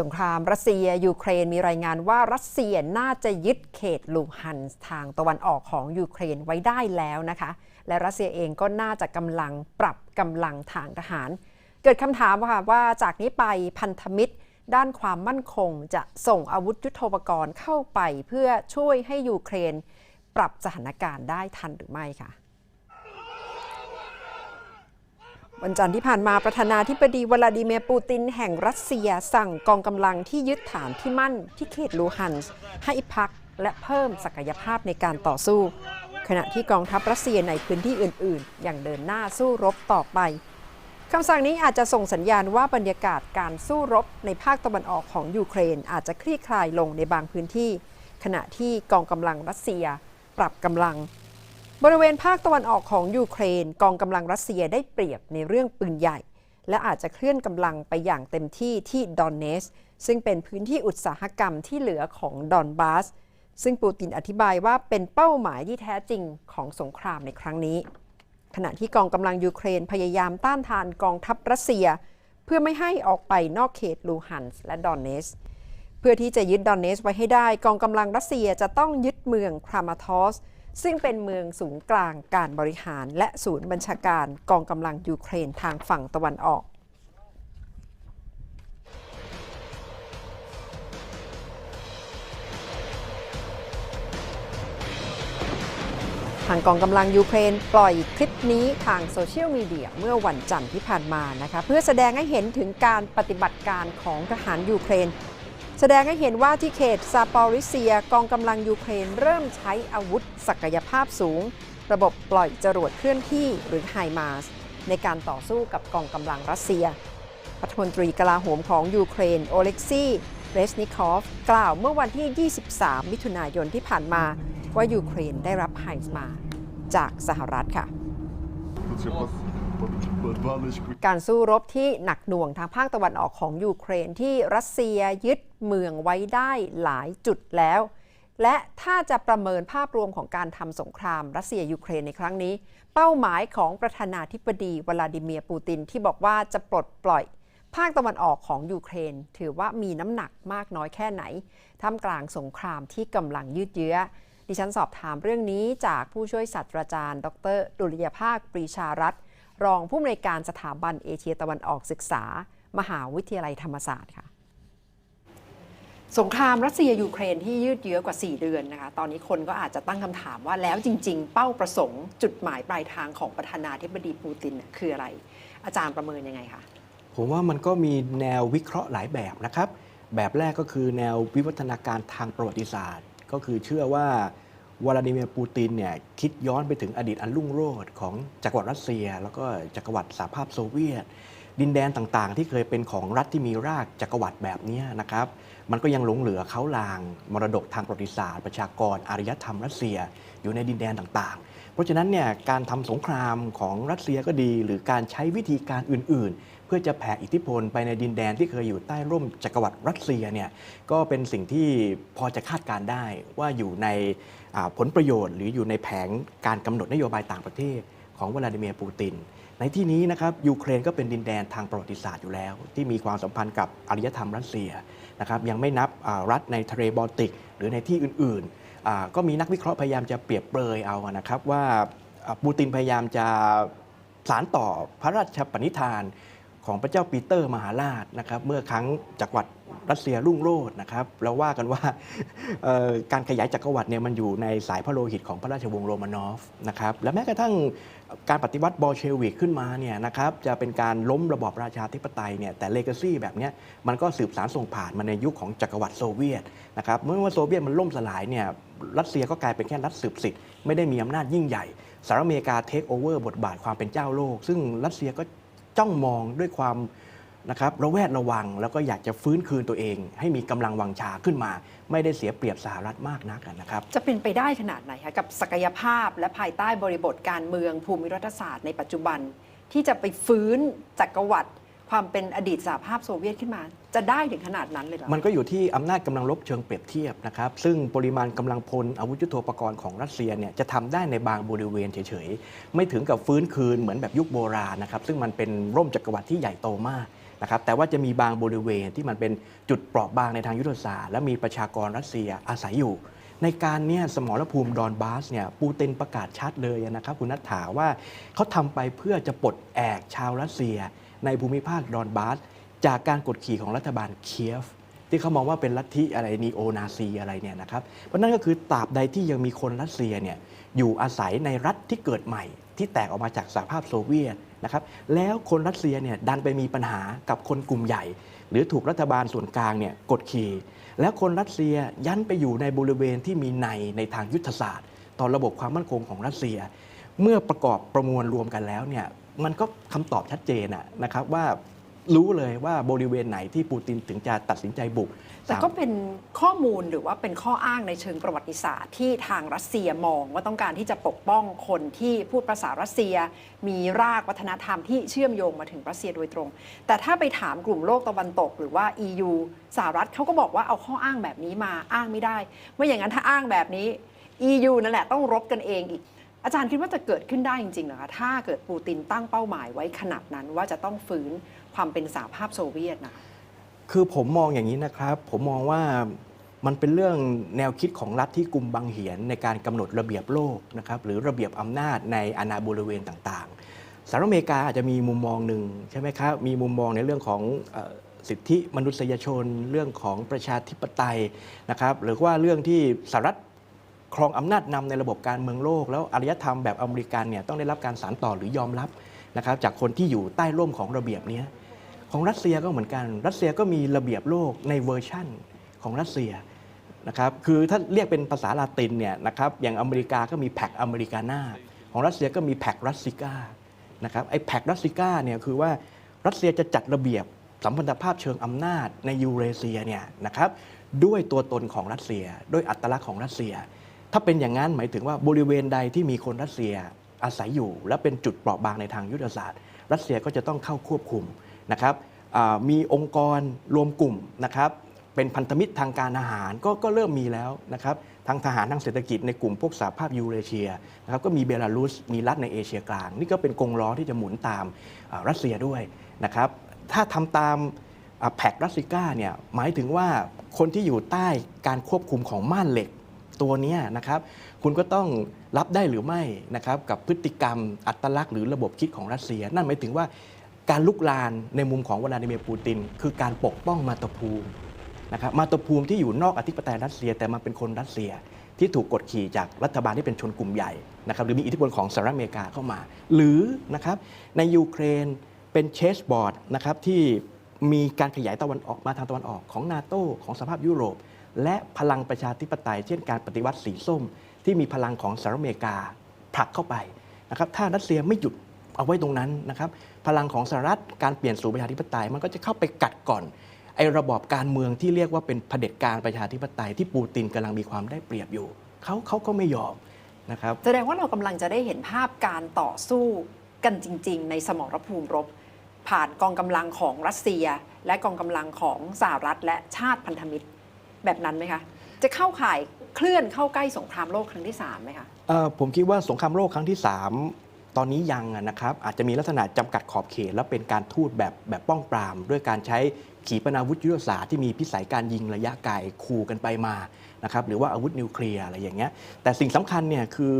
สงครามรัสเซีย ยูเครนมีรายงานว่ารัสเซียน่าจะยึดเขตลูฮันส์ทางตะวันออกของยูเครนไว้ได้แล้วนะคะ และรัสเซียเองก็น่าจะกำลังปรับกำลังทางทหาร เกิดคำถามค่ะว่าจากนี้ไปพันธมิตร ด้านความมั่นคงจะส่งอาวุธยุโทโธปกรณ์เข้าไป เพื่อช่วยให้ยูเครน ปรับสถานการณ์ได้ทันหรือไม่ค่ะ วันจันทร์ที่ผ่านมาประธานาธิบดีวลาดิเมียร์ปูตินแห่งรัสเซียสั่งกองกำลังที่ยึดฐานที่มั่นที่เขตลูฮันส์ให้พักและเพิ่มศักยภาพในการต่อสู้ ขณะที่กองทัพรัสเซียในพื้นที่อื่นๆ อย่างเดินหน้าสู้รบต่อไปคำสั่งนี้อาจจะส่งสัญญาณว่าบรรยากาศการสู้รบในภาคตะวันออกของยูเครนอาจจะคลี่คลายลงในบางพื้นที่ ขณะที่กองกำลังรัสเซีย ปรับกำลัง บริเวณภาคตะวันออกของยูเครน กองกำลังรัสเซียได้เปรียบในเรื่องปืนใหญ่ และอาจจะเคลื่อนกำลังไปอย่างเต็มที่ที่ดอนเนส ซึ่งเป็นพื้นที่อุตสาหกรรมที่เหลือของดอนบาส ซึ่งปูตินอธิบายว่าเป็นเป้าหมายที่แท้จริงของสงครามในครั้งนี้ ขณะที่กองกำลังยูเครนพยายามต้านทานกองทัพรัสเซีย เพื่อไม่ให้ออกไปนอกเขตลูฮันส์และดอนเนส เพื่อที่จะยึดดอนเนสไว้ให้ได้ กองกำลังรัสเซียจะต้องยึดเมืองครามาทอส ซึ่งเป็นเมืองศูนย์กลางการบริหาร และศูนย์บัญชาการกองกำลังยูเครนทางฝั่งตะวันออก ทางกองกำลังยูเครนปล่อยคลิปนี้ทางโซเชียลมีเดียเมื่อวันจันทร์ที่ผ่านมานะคะเพื่อแสดงให้เห็นถึงการปฏิบัติการของทหารยูเครน แสดงให้เห็นว่าที่เขตซาปอริเซียกองกำลังยูเครนเริ่มใช้อาวุธศักยภาพสูง ระบบปล่อยจรวดเคลื่อนที่หรือไฮมาสในการต่อสู้กับกองกำลังรัสเซียรัฐมนตรีกลาโหมของยูเครนโอเล็กซี่เรสนิคอฟกล่าวเมื่อวันที่ 23 มิถุนายนที่ผ่านมาว่ายูเครนได้รับไฮมาจากสหรัฐค่ะ การสู้รบที่หนักหน่วงทางภาคตะวันออกของยูเครนที่รัสเซียยึดเมืองไว้ได้หลายจุดแล้ว และถ้าจะประเมินภาพรวมของการทำสงครามรัสเซียยูเครนในครั้งนี้ เป้าหมายของประธานาธิบดีวลาดิเมียร์ปูตินที่บอกว่าจะปลดปล่อย ภาคตะวันออกของยูเครน ถือว่ามีน้ำหนักมากน้อยแค่ไหนท่ามกลางสงครามที่กำลังยืดเยื้อดิฉันสอบถามเรื่องนี้จากผู้ช่วยศาสตราจารย์ ดรดุลยภาคปรีชารัตน รองผู้อำนวยการสถาบันเอเชียตะวันออกศึกษา มหาวิทยาลัยธรรมศาสตร์ค่ะสงครามรัสเซียยูเครนที่ยืดเยื้อกว่า 4 เดือนนะคะ ตอนนี้คนก็อาจจะตั้งคำถามว่าแล้วจริง ๆ เป้าประสงค์จุดหมายปลายทางของประธานาธิบดีปูตินน่ะคืออะไร อาจารย์ประเมินยังไงคะ ผมว่ามันก็มีแนววิเคราะห์หลายแบบนะครับ แบบแรกก็คือแนววิวัฒนาการทางประวัติศาสตร์ ก็คือเชื่อว่า วลาดิเมียร์ปูตินเนี่ยคิดย้อนไปถึงอดีตอันรุ่งโรจน์ของจักรวรรดิรัสเซีย แล้วก็จักรวรรดิสหภาพโซเวียต ดินแดนต่างๆ ที่เคยเป็นของรัฐที่มีรากจักรวรรดิแบบนี้นะครับ มันก็ยังหลงเหลือเขาลาง มรดกทางประวัติศาสตร์ ประชากรอารยธรรมรัสเซีย อยู่ในดินแดนต่างๆ เพราะฉะนั้นเนี่ยการทำสงครามของรัสเซียก็ดี หรือการใช้วิธีการอื่น ๆ เพื่อจะแผ่อิทธิพลไปในดินแดนที่เคยอยู่ใต้ร่มจักรวรรดิรัสเซียเนี่ยก็เป็นสิ่งที่พอจะคาดการได้ว่าอยู่ในผลประโยชน์ หรืออยู่ในแผงการกำหนดนโยบายต่างประเทศของวลาดิเมียร์ปูติน ในที่นี้นะครับยูเครนก็เป็นดินแดนทางประวัติศาสตร์อยู่แล้ว ที่มีความสัมพันธ์กับอารยธรรมรัสเซียนะครับยังไม่นับรัฐในทะเลบอลติก หรือในที่อื่นๆ ก็มีนักวิเคราะห์พยายามจะเปรียบเปรยเอานะครับว่าปูตินพยายามจะสารต่อพระราชปณิธานของพระเจ้าปีเตอร์มหาราชนะครับเมื่อครั้งจักรวรรดิรัสเซียรุ่งโรจน์นะครับเราว่ากันว่าการขยายจักรวรรดิเนี่ยมันอยู่ในสายพระโลหิตของพระราชวงศ์โรมานอฟนะครับและแม้กระทั่งการปฏิวัติบอลเชวิกขึ้นมาเนี่ยนะครับจะเป็นการล้มระบอบราชาธิปไตยเนี่ยแต่เลกาซี่แบบนี้มันก็สืบสารส่งผ่านมาในยุคของจักรวรรดิโซเวียตนะครับเมื่อว่าโซเวียตมันล่มสลายเนี่ย รัสเซียก็กลายเป็นแค่รัฐสืบสิทธิ์ไม่ได้มีอำนาจยิ่งใหญ่สหรัฐอเมริกาเทคโอเวอร์บทบาทความเป็นเจ้าโลก ซึ่งรัสเซียก็จ้องมองด้วยความนะครับระแวดระวังแล้วก็อยากจะฟื้นคืนตัวเอง ให้มีกำลังวังชาขึ้นมา ไม่ได้เสียเปรียบสหรัฐมากนักนะครับ จะเป็นไปได้ขนาดไหนคะกับศักยภาพและภายใต้บริบทการเมืองภูมิรัฐศาสตร์ในปัจจุบัน ที่จะไปฟื้นจักรวรรดิ ความเป็นอดีตสหภาพโซเวียตขึ้นมา จะได้ถึงขนาดนั้นเลยหรอมันก็อยู่ที่อำนาจกำลังลบเชิงเปรียบเทียบนะครับ ซึ่งปริมาณกำลังพลอาวุธยุทโธปกรณ์ของรัสเซียเนี่ยจะทำได้ในบางบริเวณเฉยๆ ไม่ถึงกับฟื้นคืนเหมือนแบบยุคโบราณนะครับ ซึ่งมันเป็นร่มจักรวรรดิที่ใหญ่โตมากนะครับแต่ว่าจะมีบางบริเวณที่มันเป็นจุดเปราะบางในทางยุทธศาสตร์และมีประชากรรัสเซียอาศัยอยู่ ในการเนี้สมรภูมิดอนบาสเนี่ยปูตินประกาศชัดเลยนะครับคุณนัทถาว่าเขาทำไปเพื่อจะปลดแอกชาวรัสเซีย ในภูมิภาคดอนบาสจากการกดขี่ของรัฐบาลเคียฟ ที่เขามองว่าเป็นลัทธิอะไรนีโอนาซีอะไรเนี่ยนะครับเพราะนั่นก็คือตราบใดที่ยังมีคนรัสเซียเนี่ยอยู่อาศัยในรัฐที่เกิดใหม่ ที่แตกออกมาจากสหภาพโซเวียตนะครับแล้วคนรัสเซียเนี่ยดันไปมีปัญหากับคนกลุ่มใหญ่ หรือถูกรัฐบาลส่วนกลางเนี่ยกดขี่ แล้วคนรัสเซียยันไปอยู่ในบริเวณที่มีในในทางยุทธศาสตร์ ต่อระบบความมั่นคงของรัสเซีย เมื่อประกอบประมวลรวมกันแล้วเนี่ย มันก็คำตอบชัดเจนอะนะครับว่ารู้เลยว่าบริเวณไหนที่ปูตินถึงจะตัดสินใจบุก แต่ก็เป็นข้อมูลหรือว่าเป็นข้ออ้างในเชิงประวัติศาสตร์ที่ทางรัสเซียมองว่าต้องการที่จะปกป้องคนที่พูดภาษารัสเซีย มีรากวัฒนธรรมที่เชื่อมโยงมาถึงรัสเซียโดยตรง แต่ถ้าไปถามกลุ่มโลกตะวันตก หรือว่า EU สหรัฐเขาก็บอกว่าเอาข้ออ้างแบบนี้มาอ้างไม่ได้ ไม่อย่างนั้นถ้าอ้างแบบนี้ EU นั่นแหละต้องรบกันเองอีก อาจารย์คิดว่าจะเกิดขึ้นได้จริงๆเหรอคะ ถ้าเกิดปูตินตั้งเป้าหมายไว้ขนาดนั้นว่าจะต้องฝืนความเป็นสหภาพโซเวียตนะคือผมมองอย่างนี้นะครับ ผมมองว่ามันเป็นเรื่องแนวคิดของรัฐที่กลุ่มบังเหียนในการกำหนดระเบียบโลกนะครับหรือระเบียบอำนาจในอาณาบริเวณต่างๆสหรัฐอเมริกาอาจจะมีมุมมองหนึ่งใช่ไหมครับมีมุมมองในเรื่องของสิทธิมนุษยชน เรื่องของประชาธิปไตยนะครับหรือว่าเรื่องที่สหรัฐ ครองอำนาจนำในระบบการเมืองโลก แล้วอารยธรรมแบบอเมริกันเนี่ยต้องได้รับการสานต่อหรือยอมรับนะครับจากคนที่อยู่ใต้ร่มของระเบียบนี้ของรัสเซียก็เหมือนกัน รัสเซียก็มีระเบียบโลกในเวอร์ชั่นของรัสเซียนะครับคือถ้าเรียกเป็นภาษาลาตินเนี่ยนะครับอย่างอเมริกาก็มีแพ็กอเมริกาน่าของรัสเซียก็มีแพ็กรัสซิก้านะครับไอ้แพ็กรัสซิก้าเนี่ยคือว่ารัสเซียจะจัดระเบียบสัมพันธภาพเชิงอำนาจในยูเรเซียเนี่ยนะครับด้วยตัวตนของรัสเซีย ด้วยอัตลักษณ์ของรัสเซีย ถ้าเป็นอย่างนั้นหมายถึงว่าบริเวณใดที่มีคนรัสเซียอาศัยอยู่ และเป็นจุดเปราะบางในทางยุทธศาสตร์ รัสเซียก็จะต้องเข้าควบคุมนะครับมีองค์กรรวมกลุ่มนะครับเป็นพันธมิตรทางการอาหารก็ก็เริ่มมีแล้วนะครับทางทหารทางเศรษฐกิจในกลุ่มพวกสหภาพยูเรเชียนะครับก็มีเบลารุสมีรัฐในเอเชียกลาง นี่ก็เป็นกงล้อที่จะหมุนตามรัสเซียด้วยนะครับถ้าทำตามแพกรัสซิก้าเนี่ยหมายถึงว่าคนที่อยู่ใต้การควบคุมของม่านเหล็ก ตัวนี้นะครับคุณก็ต้องรับได้หรือไม่นะครับกับพฤติกรรมอัตลักษณ์หรือระบบคิดของรัสเซีย นั่นหมายถึงว่าการลุกลานในมุมของวลาดิเมียร์ปูติน คือการปกป้องมาตภูมินะครับมาตภูมิที่อยู่นอกอธิปไตยรัสเซีย แต่มาเป็นคนรัสเซียที่ถูกกดขี่จากรัฐบาลที่เป็นชนกลุ่มใหญ่นะครับหรือมีอิทธิพลของสหรัฐอเมริกาเข้ามา หรือนะครับในยูเครนเป็นเชสบอร์ดนะครับที่มีการขยายตะวันออกมาทางตะวันออกของนาโตของสภาพยุโรป และพลังประชาธิปไตย เช่นการปฏิวัติสีส้ม ที่มีพลังของสหรัฐอเมริกาผลักเข้าไปนะครับถ้ารัสเซียไม่หยุดเอาไว้ตรงนั้นนะครับพลังของสหรัฐการเปลี่ยนสู่ประชาธิปไตยมันก็จะเข้าไปกัดก่อนไอ้ระบอบการเมืองที่เรียกว่าเป็นเผด็จการประชาธิปไตยที่ปูตินกำลังมีความได้เปรียบอยู่เขาเขาก็ไม่ยอมนะครับแสดงว่าเรากำลังจะได้เห็นภาพการต่อสู้กันจริง ๆ ในสมรภูมิรบ ผ่านกองกำลังของรัสเซีย และกองกำลังของสหรัฐ และชาติพันธมิตร แบบนั้นไหมคะ จะเข้าข่ายเคลื่อนเข้าใกล้สงครามโลกครั้งที่3ไหมคะเอ่อผมคิดว่าสงครามโลกครั้งที่ 3 ตอนนี้ยังนะครับอาจจะมีลักษณะจำกัดขอบเขต และเป็นการทูตแบบแบบป้องปราม ด้วยการใช้ขีปนาวุธยุทธศาสตร์ที่มีพิสัยการยิงระยะไกลคูกันไปมานะครับหรือว่าอาวุธนิวเคลียร์อะไรอย่างเงี้ยแต่สิ่งสำคัญเนี่ยคือ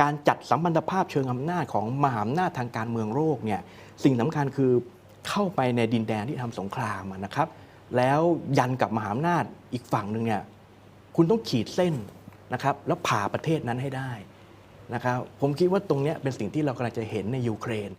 การจัดสัมพันธภาพเชิงอำนาจของมหาอำนาจทางการเมืองโลกเนี่ยสิ่งสำคัญคือเข้าไปในดินแดนที่ทำสงครามนะครับ แล้วยันกับมหาอำนาจอีกฝั่งหนึ่งเนี่ยคุณต้องขีดเส้นนะครับแล้วผ่าประเทศนั้นให้ได้นะครับผมคิดว่าตรงนี้เป็นสิ่งที่เรากำลังจะเห็นในยูเครน